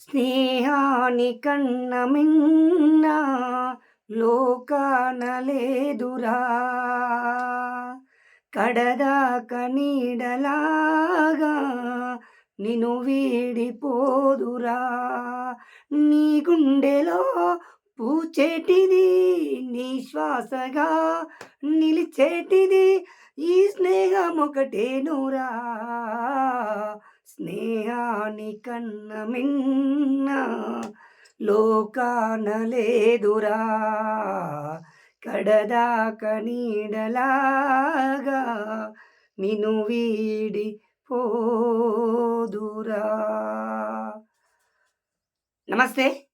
స్నేహాని కన్న లోకాన లేదురా కడదాక నీడలాగా నిను వీడిపోదురా. నీ గుండెలో పూచేటిది నీ శ్వాసగా నిలిచేటిది ఈ స్నేహం ఒకటేనురా స్నేహాని కన్నమిన్న లోకాన లేదురా. కడదాక నీడలాగా నిను వీడి పోదురా. నమస్తే.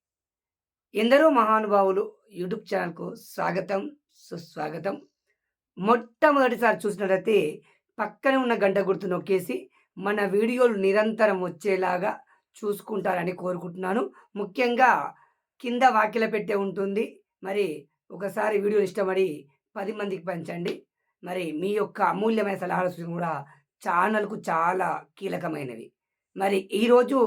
ఎందరో మహానుభావులు యూట్యూబ్ ఛానల్కు స్వాగతం సుస్వాగతం. మొట్టమొదటిసారి చూసినట్లయితే పక్కనే ఉన్న గంట గుర్తు నొక్కేసి మన వీడియోలు నిరంతరం వచ్చేలాగా చూసుకుంటారని కోరుకుంటున్నాను. ముఖ్యంగా కింద వాక్యల పెట్టే ఉంటుంది. మరి ఒకసారి వీడియో ఇష్టపడి పది మందికి పంచండి. మరి మీ యొక్క అమూల్యమైన సలహాలు సూచనలు కూడా ఛానల్కు చాలా కీలకమైనవి. మరి ఈరోజు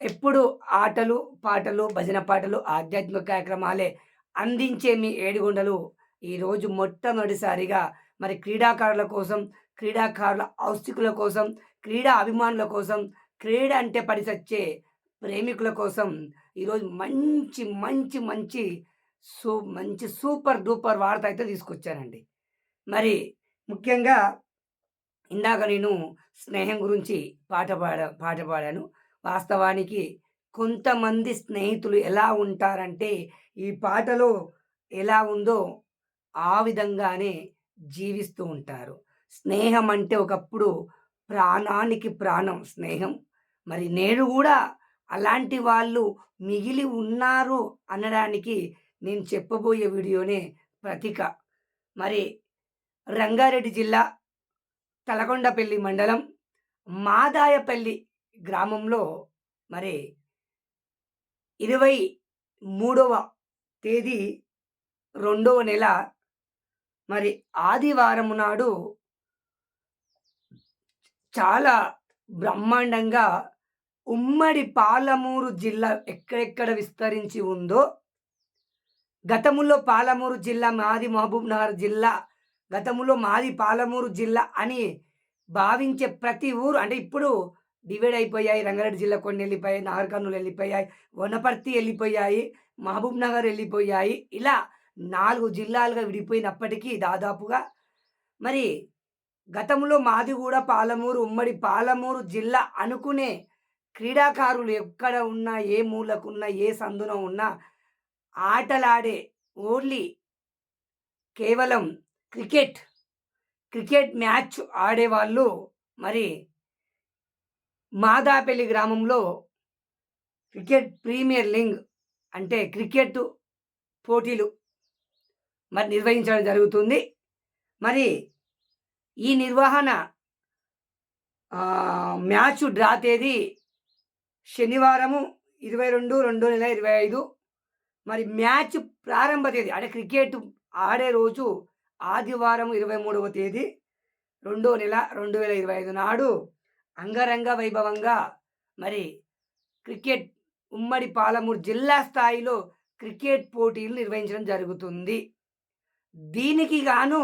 ఎప్పుడు ఆటలు పాటలు భజన పాటలు ఆధ్యాత్మిక కార్యక్రమాలే అందించే మీ ఏడుగుండలు ఈరోజు మొట్టమొదటిసారిగా మరి క్రీడాకారుల కోసం క్రీడాకారుల ఔత్సుకుల కోసం క్రీడా అభిమానుల కోసం క్రీడ అంటే పడిసచ్చే ప్రేమికుల కోసం ఈరోజు మంచి మంచి మంచి సూ మంచి సూపర్ డూపర్ వార్త అయితే తీసుకొచ్చానండి. మరి ముఖ్యంగా ఇందాక నేను స్నేహం గురించి పాట పాడ పాట పాడాను. వాస్తవానికి కొంతమంది స్నేహితులు ఎలా ఉంటారంటే ఈ పాటలో ఎలా ఉందో ఆ విధంగానే జీవిస్తూ ఉంటారు. స్నేహం అంటే ఒకప్పుడు ప్రాణానికి ప్రాణం స్నేహం. మరి నేడు కూడా అలాంటి వాళ్ళు మిగిలి ఉన్నారు అనడానికి నేను చెప్పబోయే వీడియోనే ప్రతీక. మరి రంగారెడ్డి జిల్లా తలకొండపల్లి మండలం మాదాయపల్లి గ్రామంలో మరి ఇరవై మూడవ తేదీ రెండవ నెల మరి ఆదివారం నాడు చాలా బ్రహ్మాండంగా ఉమ్మడి పాలమూరు జిల్లా ఎక్కడెక్కడ విస్తరించి ఉందో గతములో పాలమూరు జిల్లా మాది మహబూబ్ నగర్ జిల్లా గతములో మాది పాలమూరు జిల్లా అని భావించే ప్రతి ఊరు అంటే ఇప్పుడు డివైడ్ అయిపోయాయి రంగారెడ్డి జిల్లా కొన్ని వెళ్ళిపోయాయి నాగర్ కర్నూలు వెళ్ళిపోయాయి వనపర్తి వెళ్ళిపోయాయి మహబూబ్ నగర్ వెళ్ళిపోయాయి ఇలా నాలుగు జిల్లాలుగా విడిపోయినప్పటికీ దాదాపుగా మరి గతంలో మాది కూడా పాలమూరు ఉమ్మడి పాలమూరు జిల్లా అనుకునే క్రీడాకారులు ఎక్కడ ఉన్నా ఏ మూలకున్నా ఏ సందున ఉన్నా ఆటలాడే ఓన్లీ కేవలం క్రికెట్ క్రికెట్ మ్యాచ్ ఆడేవాళ్ళు మరి మాదాపల్లి గ్రామంలో క్రికెట్ ప్రీమియర్ లీగ్ అంటే క్రికెట్ పోటీలు మరి నిర్వహించడం జరుగుతుంది. మరి ఈ నిర్వహణ మ్యాచ్ డ్రా తేదీ శనివారము ఇరవై రెండు రెండు నెల ఇరవై ఐదు. మరి మ్యాచ్ ప్రారంభ తేదీ అంటే క్రికెట్ ఆడే రోజు ఆదివారం ఇరవై మూడవ తేదీ రెండో నెల రెండు వేల ఇరవై ఐదు నాడు అంగరంగ వైభవంగా మరి క్రికెట్ ఉమ్మడి పాలమూరు జిల్లా స్థాయిలో క్రికెట్ పోటీలు నిర్వహించడం జరుగుతుంది. దీనికి గాను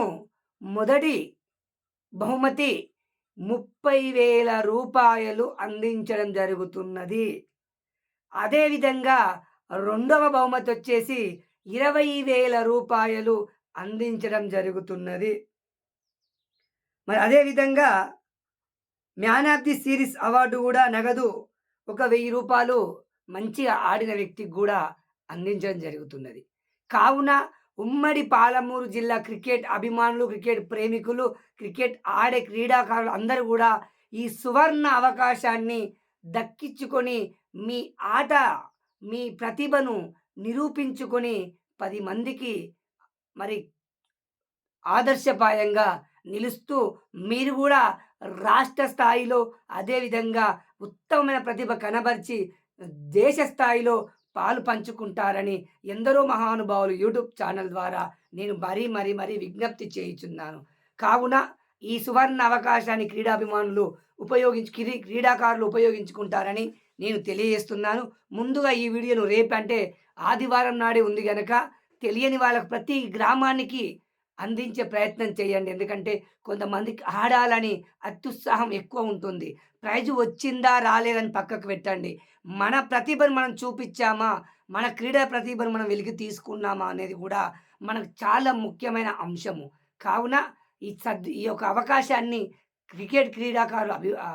మొదటి బహుమతి ముప్పై వేల రూపాయలు అందించడం జరుగుతున్నది. అదేవిధంగా రెండవ బహుమతి వచ్చేసి ఇరవై వేల రూపాయలు అందించడం జరుగుతున్నది. మరి అదేవిధంగా man of the series award కూడా నగదు ఒక వెయ్యి రూపాయలు మంచిగా ఆడిన వ్యక్తికి కూడా అందించడం జరుగుతున్నది. కావున ఉమ్మడి పాలమూరు జిల్లా క్రికెట్ అభిమానులు క్రికెట్ ప్రేమికులు క్రికెట్ ఆడే క్రీడాకారులు అందరూ కూడా ఈ సువర్ణ అవకాశాన్ని దక్కించుకొని మీ ఆట మీ ప్రతిభను నిరూపించుకొని పది మందికి మరి ఆదర్శపాయంగా నిలుస్తూ మీరు కూడా రాష్ట్ర స్థాయిలో అదేవిధంగా ఉత్తమమైన ప్రతిభ కనబరిచి దేశ స్థాయిలో పాలు పంచుకుంటారని ఎందరో మహానుభావులు యూట్యూబ్ ఛానల్ ద్వారా నేను మరీ మరీ మరీ విజ్ఞప్తి చేయుచున్నాను. కావున ఈ సువర్ణ అవకాశాన్ని క్రీడాభిమానులు ఉపయోగించి క్రీడాకారులు ఉపయోగించుకుంటారని నేను తెలియజేస్తున్నాను. ముందుగా ఈ వీడియోను రేపంటే ఆదివారం నాడే ఉంది గనక తెలియని వాళ్ళకు ప్రతి గ్రామానికి అందించే ప్రయత్నం చేయండి. ఎందుకంటే కొంతమందికి ఆడాలని అత్యుత్సాహం ఎక్కువ ఉంటుంది. ప్రైజ్ వచ్చిందా రాలేదని పక్కకు పెట్టండి. మన ప్రతిభను మనం చూపించామా? మన క్రీడా ప్రతిభను మనం వెలికి తీసుకున్నామా అనేది కూడా మనకు చాలా ముఖ్యమైన అంశము. కావున ఈ సద్ ఈ యొక్క అవకాశాన్ని క్రికెట్ క్రీడాకారులు అభి ఆ,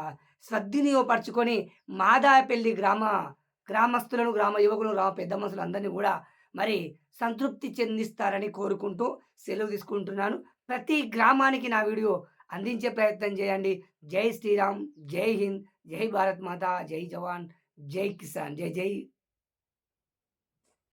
సద్వినియోగపరచుకొని మాదాయపల్లి గ్రామ గ్రామస్తులను గ్రామ యువకులు గ్రామ పెద్ద మనుషులు అందరినీ కూడా మరి సంతృప్తి చెందిస్తారని కోరుకుంటూ సెలవు తీసుకుంటున్నాను. ప్రతి గ్రామానికి నా వీడియో అందించే ప్రయత్నం చేయండి. జై శ్రీరామ్ జై హింద్ జై భారత్ మాత జై జవాన్ జై కిసాన్ జై జై